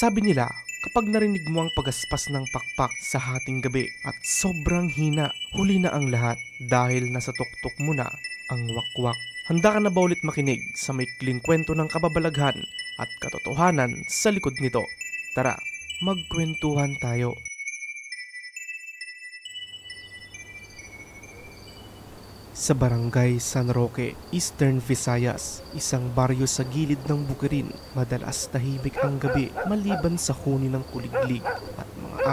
Sabi nila, kapag narinig mo ang pagaspas ng pakpak sa hating gabi at sobrang hina, huli na ang lahat dahil nasa tuktok mo na ang wakwak. Handa ka na ba ulit makinig sa maikling kwento ng kababalaghan at katotohanan sa likod nito? Tara, magkwentuhan tayo. Sa barangay San Roque, Eastern Visayas, isang baryo sa gilid ng Bukirin, madalas tahimik ang gabi maliban sa huni ng kuliglig at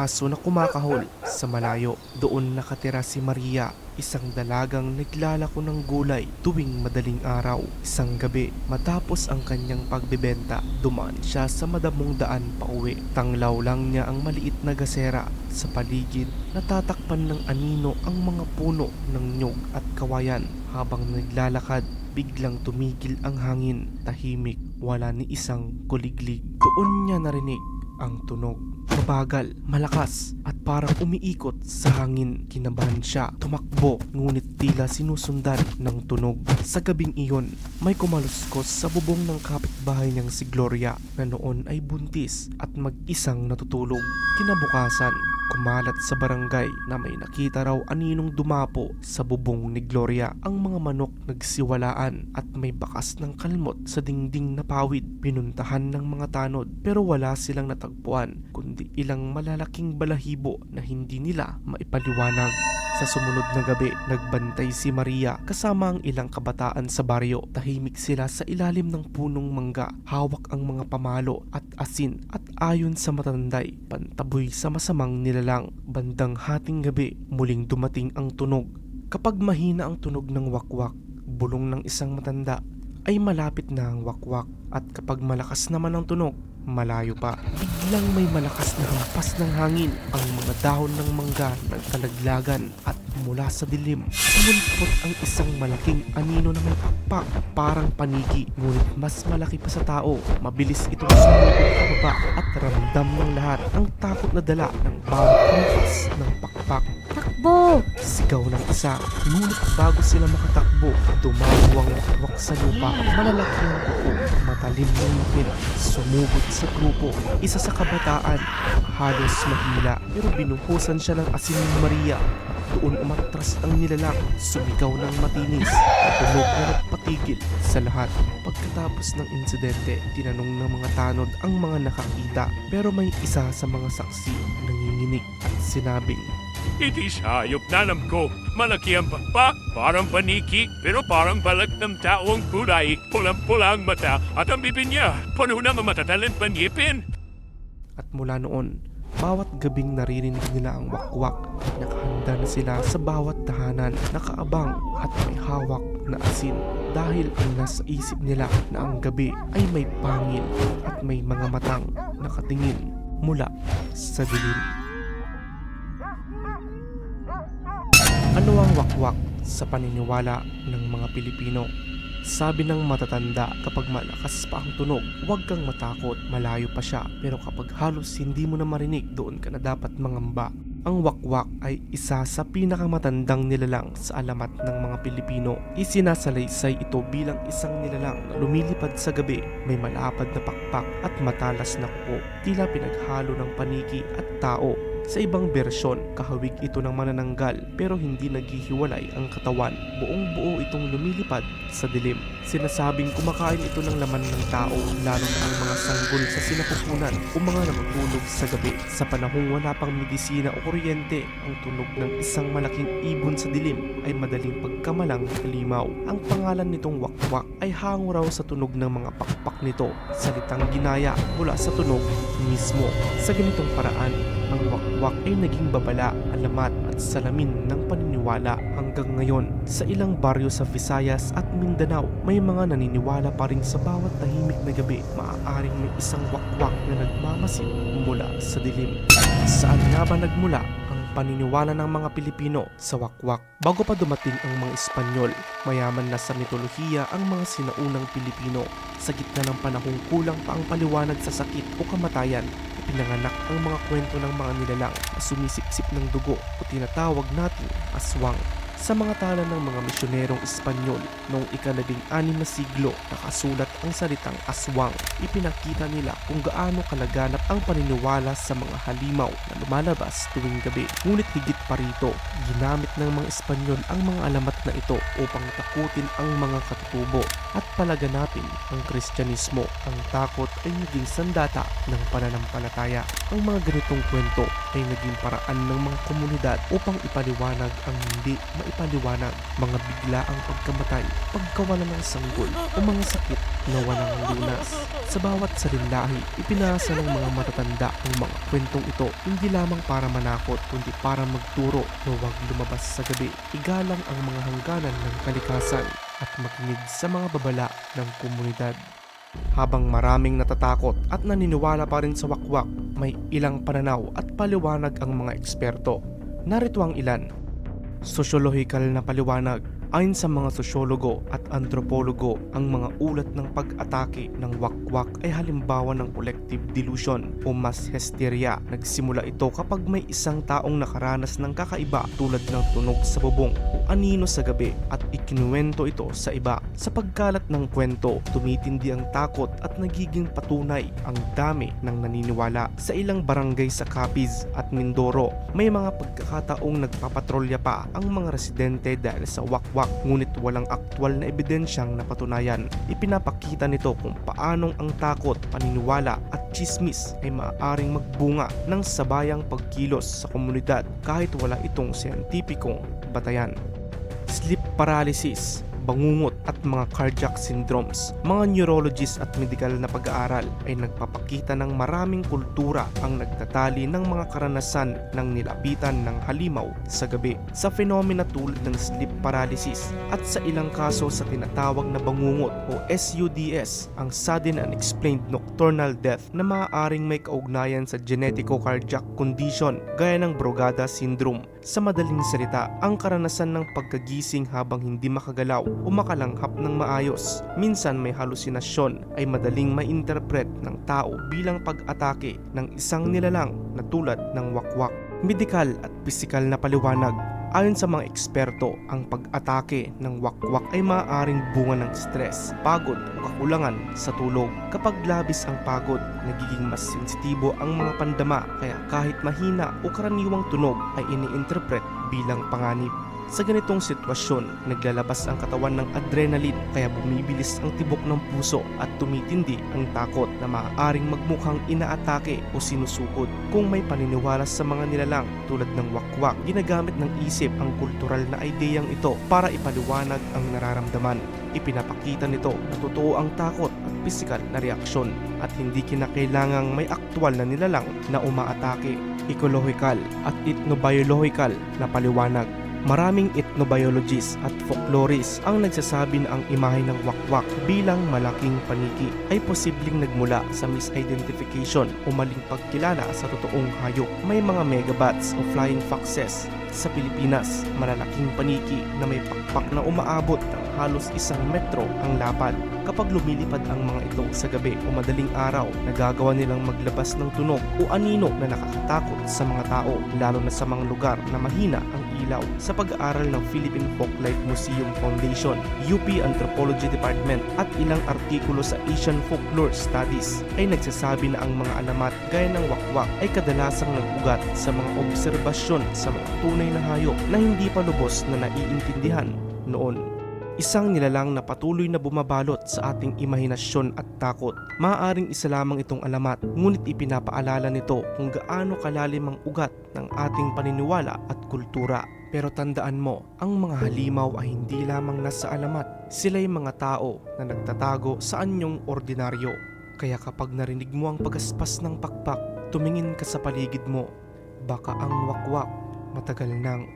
aso na kumakahol sa malayo. Doon nakatira si Maria, isang dalagang naglalako ng gulay tuwing madaling araw. Isang gabi, matapos ang kanyang pagbebenta, dumaan siya sa madamong daan pauwi. Tanglaw lang niya ang maliit na gasera sa paligid. Natatakpan ng anino ang mga puno ng nyog at kawayan habang naglalakad. Biglang tumigil ang hangin, tahimik, wala ni isang kuliglig. Doon niya narinig ang tunog. Mabagal, malakas, at parang umiikot sa hangin. Kinabahan siya, tumakbo, ngunit tila sinusundan ng tunog. Sa gabing iyon, may kumaluskos sa bubong ng kapitbahay niyang si Gloria na noon ay buntis at mag-isang natutulog. Kinabukasan, kumalat sa barangay na may nakita raw aninong dumapo sa bubong ni Gloria. Ang mga manok nagsiwalaan at may bakas ng kalmot sa dingding na pawid. Pinuntahan ng mga tanod pero wala silang natagpuan kundi ilang malalaking balahibo na hindi nila maipaliwanag. Sa sumunod na gabi, nagbantay si Maria kasama ang ilang kabataan sa baryo. Tahimik sila sa ilalim ng punong mangga, hawak ang mga pamalo at asin at ayon sa matanday, pantaboy sa masamang nilalang. Bandang hating gabi, muling dumating ang tunog. Kapag mahina ang tunog ng wakwak, bulong ng isang matanda, ay malapit na ang wakwak at kapag malakas naman ang tunog, malayo pa. Biglang may malakas na hampas ng hangin ang mga dahon ng mangga nagkalaglagan at mula sa dilim. Sumulpot ang isang malaking anino na may pakpak parang panigi ngunit mas malaki pa sa tao. Mabilis itong sumulpot pababa at ramdam ng lahat ang takot na dala ng bawat hampas ng pakpak. Takbo! Sigaw ng isa, ngunit bago sila makatakbo, dumago ang wakwak sa lupa. Ang kuko, matalim ng ngipin, sumugod sa grupo. Isa sa kabataan, halos mahila, pero binuhusan siya ng asin ni Maria. Doon umatras ang nilalang, sumigaw ng matinis, at tunog na nagpatigil sa lahat. Pagkatapos ng insidente, tinanong ng mga tanod ang mga nakakita, pero may isa sa mga saksi nanginginig at sinabing, Iti sayop na alam ko. Malaki ang pakpak, parang paniki, pero parang balat ng tao ang kulay. Pulang-pula ang mata at ang bibig niya. Puno na mamatatalent panipin. At mula noon, bawat gabing naririnig nila ang wakwak, nakahanda na sila sa bawat tahanan, nakaabang at may hawak na asin dahil ang nasa isip nila na ang gabi ay may pangil at may mga matang nakatingin mula sa dilim. Wakwak sa paniniwala ng mga Pilipino? Sabi ng matatanda, kapag malakas pa ang tunog, huwag kang matakot, malayo pa siya. Pero kapag halos hindi mo na marinig, doon ka na dapat mangamba. Ang wakwak ay isa sa pinakamatandang nilalang sa alamat ng mga Pilipino. Isinasalaysay ito bilang isang nilalang na lumilipad sa gabi, may malapad na pakpak at matalas na kuko. Tila pinaghalo ng paniki at tao sa ibang bersyon, kahawig ito ng manananggal pero hindi naghihiwalay ang katawan. Buong buo itong lumilipad sa dilim. Sinasabing kumakain ito ng laman ng tao, lalo na ang mga sanggol sa sinapupunan o mga natutulog sa gabi. Sa panahong wala pang medisina o kuryente, ang tunog ng isang malaking ibon sa dilim ay madaling pagkamalang halimaw. Ang pangalan nitong wakwak ay hango raw sa tunog ng mga pakpak nito, salitang ginaya mula sa tunog mismo. Sa ganitong paraan, ang wakwak ay naging babala, alamat at salamin ng paniniwala hanggang ngayon. Sa ilang baryo sa Visayas at Mindanao, may mga naniniwala pa rin sa bawat tahimik na gabi, maaaring may isang wakwak na nagmamasid mula sa dilim. Saan nga ba nagmula paniniwala ng mga Pilipino sa wakwak? Bago pa dumating ang mga Espanyol, mayaman na sa mitolohiya ang mga sinaunang Pilipino. Sa gitna ng panahong kulang pa ang paliwanag sa sakit o kamatayan, pinanganak ang mga kwento ng mga nilalang na sumisipsip ng dugo o tinatawag nating aswang. Sa mga tala ng mga misyonerong Espanyol noong ikalabing anim na siglo, nakasulat ang salitang aswang. Ipinakita nila kung gaano kalaganap ang paniniwala sa mga halimaw na lumalabas tuwing gabi. Ngunit higit pa rito, ginamit ng mga Espanyol ang mga alamat na ito upang takutin ang mga katutubo at palaganapin ang Kristyanismo. Ang takot ay naging sandata ng pananampalataya. Ang mga ganitong kwento ay naging paraan ng mga komunidad upang ipaliwanag ang hindi maipaliwanag, mga bigla ang pagkamatay, pagkawalan ng sanggol o mga sakit na walang lunas. Sa bawat salinlahi, ipinasa ng mga matatanda ang mga kwentong ito hindi lamang para manakot kundi para magturo na huwag lumabas sa gabi. Igalang ang mga hangganan ng kalikasan at makinig sa mga babala ng komunidad. Habang maraming natatakot at naniniwala pa rin sa wakwak, may ilang pananaw at paliwanag ang mga eksperto. Narito ang ilan. Sosyolohikal na paliwanag Ayon sa mga sosyologo at antropologo, ang mga ulat ng pag-atake ng wakwak ay halimbawa ng collective delusion o mass hysteria. Nagsimula ito kapag may isang taong nakaranas ng kakaiba tulad ng tunog sa bubong o anino sa gabi at ikinuwento ito sa iba. Sa pagkalat ng kwento, tumitindi ang takot at nagiging patunay ang dami ng naniniwala. Sa ilang barangay sa Capiz at Mindoro, may mga pagkakataong nagpapatrolya pa ang mga residente dahil sa wakwak ngunit walang aktwal na ebidensyang napatunayan. Ipinapakita nito kung paanong ang takot, paniniwala at chismis ay maaaring magbunga ng sabayang pagkilos sa komunidad kahit wala itong siyentipikong batayan. Sleep paralysis bangungot at mga cardiac syndromes. Mga neurologist at medikal na pag-aaral ay nagpapakita ng maraming kultura ang nagtatali ng mga karanasan ng nilapitan ng halimaw sa gabi sa fenomena tulad ng sleep paralysis at sa ilang kaso sa tinatawag na bangungot o SUDS, ang sudden unexplained nocturnal death na maaaring may kaugnayan sa genetico-cardiac condition gaya ng Brugada syndrome. Sa madaling salita, ang karanasan ng pagkagising habang hindi makagalaw o makalanghap ng maayos. Minsan may halusinasyon ay madaling ma-interpret ng tao bilang pag-atake ng isang nilalang na tulad ng wakwak. Medikal at pisikal na paliwanag Ayon sa mga eksperto, ang pag-atake ng wakwak ay maaaring bunga ng stress, pagod o kakulangan sa tulog. Kapag labis ang pagod, nagiging mas sensitibo ang mga pandama kaya kahit mahina o karaniwang tunog ay ini-interpret bilang panganib. Sa ganitong sitwasyon, naglalabas ang katawan ng adrenaline kaya bumibilis ang tibok ng puso at tumitindi ang takot na maaaring magmukhang inaatake o sinusukod. Kung may paniniwala sa mga nilalang tulad ng wakwak, ginagamit ng isip ang kultural na ideyang ito para ipaliwanag ang nararamdaman. Ipinapakita nito na totoo ang takot at pisikal na reaksyon at hindi kinakailangang may aktwal na nilalang na umaatake. Ecological at ethnobiological na paliwanag Maraming ethnobiologists at folklorists ang nagsasabi na ang imahe ng wakwak bilang malaking paniki ay posibleng nagmula sa misidentification o maling pagkilala sa totoong hayop. May mga megabats o flying foxes sa Pilipinas, malalaking paniki na may pakpak na umaabot ng halos isang metro ang lapad. Kapag lumilipad ang mga ito sa gabi o madaling araw, nagagawa nilang maglabas ng tunog o anino na nakakatakot sa mga tao, lalo na sa mga lugar na mahina ang ilaw. Sa pag-aaral ng Philippine Folklife Museum Foundation, UP Anthropology Department at ilang artikulo sa Asian Folklore Studies ay nagsasabi na ang mga alamat gaya ng wakwak ay kadalasang nagugat sa mga obserbasyon sa mga tunay na hayop na hindi pa lubos na naiintindihan noon. Isang nilalang na patuloy na bumabalot sa ating imahinasyon at takot. Maaaring isa lamang itong alamat, ngunit ipinapaalala nito kung gaano kalalim ang ugat ng ating paniniwala at kultura. Pero tandaan mo, ang mga halimaw ay hindi lamang nasa alamat. Sila'y mga tao na nagtatago sa anyong ordinaryo. Kaya kapag narinig mo ang pagaspas ng pakpak, tumingin ka sa paligid mo. Baka ang wakwak matagal nang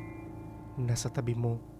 nasa tabi mo.